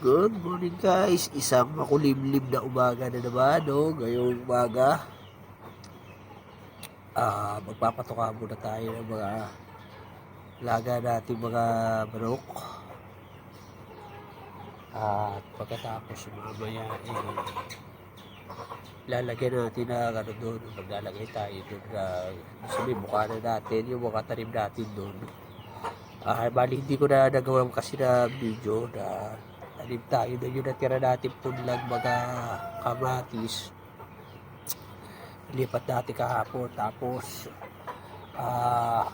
Good morning guys, isang makulimlim na umaga na naman, no? Ngayong umaga. Ah, magpapatuka muna tayo ng mga laga natin mga manok. At pagkatapos yung mga maya, eh, lalagyan natin na ano doon, maglalagay tayo doon na sabi mukha na natin, yung mga tanim natin doon. Ah, bali hindi ko na nagawa kasi na video na tanim tayo na yung natira natin punlang mga kamatis. Lipat natin kahapon tapos ah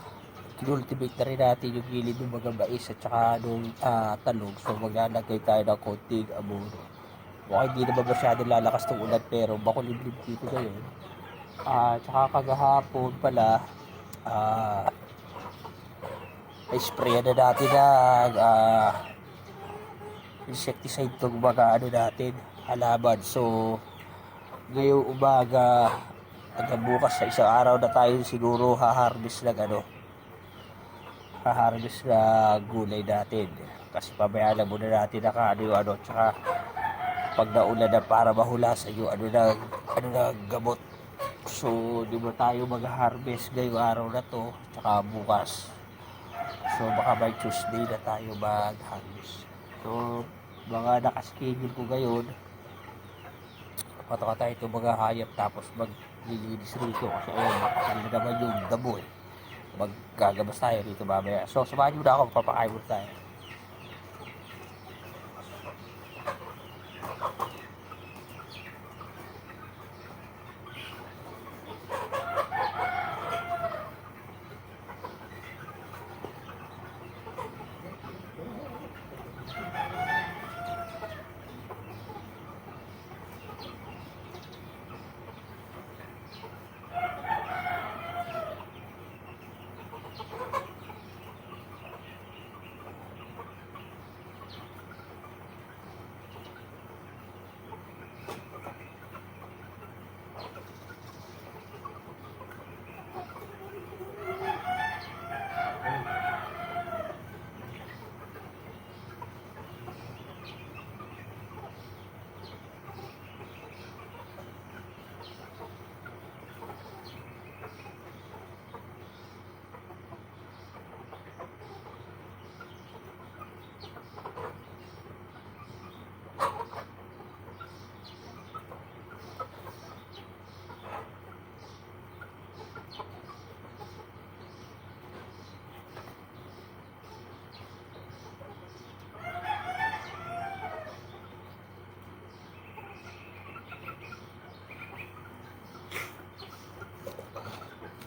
kinultivate na rin natin yung gilid ng mga mais at saka nung ah, talong. So maglalagay tayo ng konting abono. Baka hindi naman masyado lalakas ng ulan pero makulimlim dito ngayon. Ah, tsaka kagahapon pala ah spray na natin ng ah, insecticide itong mga ano natin, halaman. So, ngayong umaga, bukas sa isang araw na tayo siguro haharvest ng ano, haharvest na gulay natin. Kasi pabayaan lang muna natin na ano yung ano, tsaka pag naulan na para mahulasan yung ano na, ano na gamot. So, di ba tayo mag-harvest ngayong araw na to, tsaka bukas. So baka by Tuesday na tayo mag-harvest. So mga nakaschedule ko ngayon, patoka tayo ito mga hayop tapos maglilinis rito kasi ayun, makakali na naman yung damo eh. Maggagabas tayo rito mamaya. So samahan nyo na ako, papakain mo tayo.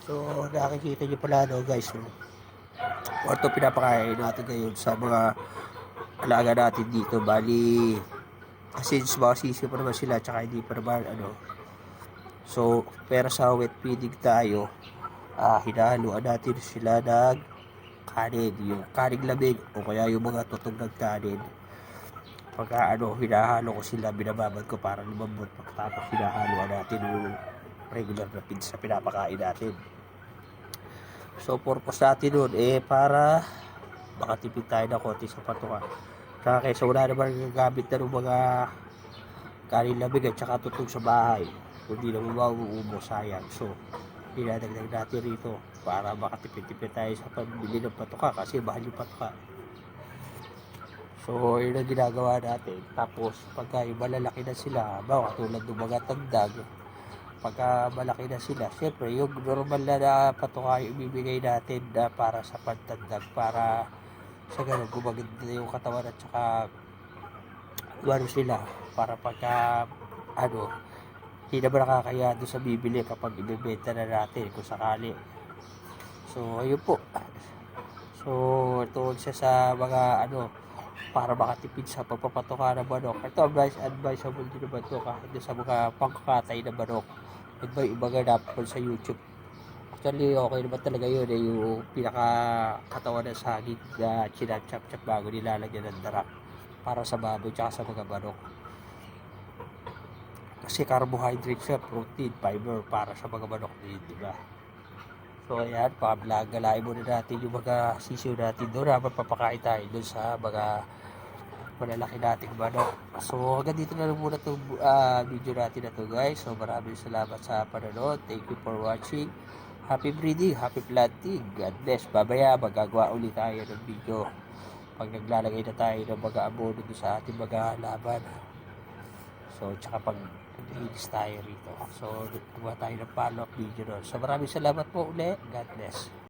So nakikita nyo pala no guys. No? Ito pinapakain natin ngayon sa mga alaga natin dito. Bali, since mga sisi pa naman sila tsaka hindi pa naman ano. So, pero sa wet feeding tayo, ah, hinahaluan natin sila ng kanin. Yung kaning lamig o kaya yung mga tutong ng kanin. Pagka ano, hinahalo ko sila, binababad ko para lumambot. Pagkatapos hinahaluan natin yung regular na pizza pinapakain natin. So, purpose natin nun, eh, para makatipid tayo ng konti sa patuka. Tsaka kaysa wala naman gagamit na ng mga kanin lamig at tsaka tutog sa bahay. Kundi na mauubo, sayang. So, dinadagdag natin rito para makatipid-tipid tayo sa pambili ng patuka kasi mahal yung patuka. So, yun ang ginagawa natin. Tapos, pagka yung malalaki na sila, bawa katulad ng mga tandag, pagka malaki na sila, siyempre yung normal na, na patuka yung ibibigay natin na para sa pagtandag, para sa ganun, gumaganda yung katawan at saka ano sila, para pagka ano, hindi naman nakakaya doon sa bibili kapag ibibenta na natin kung sakali. So, ayun po. So, ito siya sa mga ano, para makatipid sa pagpapatuka ng manok. Ito, advice, advisable din naman ito kahit sa mga pangkakatay ng manok. Iba, iba ganap sa YouTube. Actually, okay naman talaga yun eh, yung pinaka-katawan ng saging na chinachap-chap bago nilalagyan ng darak para sa baboy tsaka sa mga manok. Kasi carbohydrate siya, protein, fiber para sa mga manok din, di ba? So ayan, paglalagay muna natin yung mga sisiw natin doon habang papakain tayo doon sa mga malalaki nating manok. So hanggang dito na lang muna itong ah, video natin na to guys. So maraming salamat sa panonood. Thank you for watching. Happy breeding, happy planting. God bless. Babaya magagawa ulit tayo ng video pag naglalagay na tayo ng mga abono sa ating mga halaman. So, tsaka pag naglinis tayo rito. So, gawa tayo ng follow-up video doon. So, maraming salamat po ulit. God bless.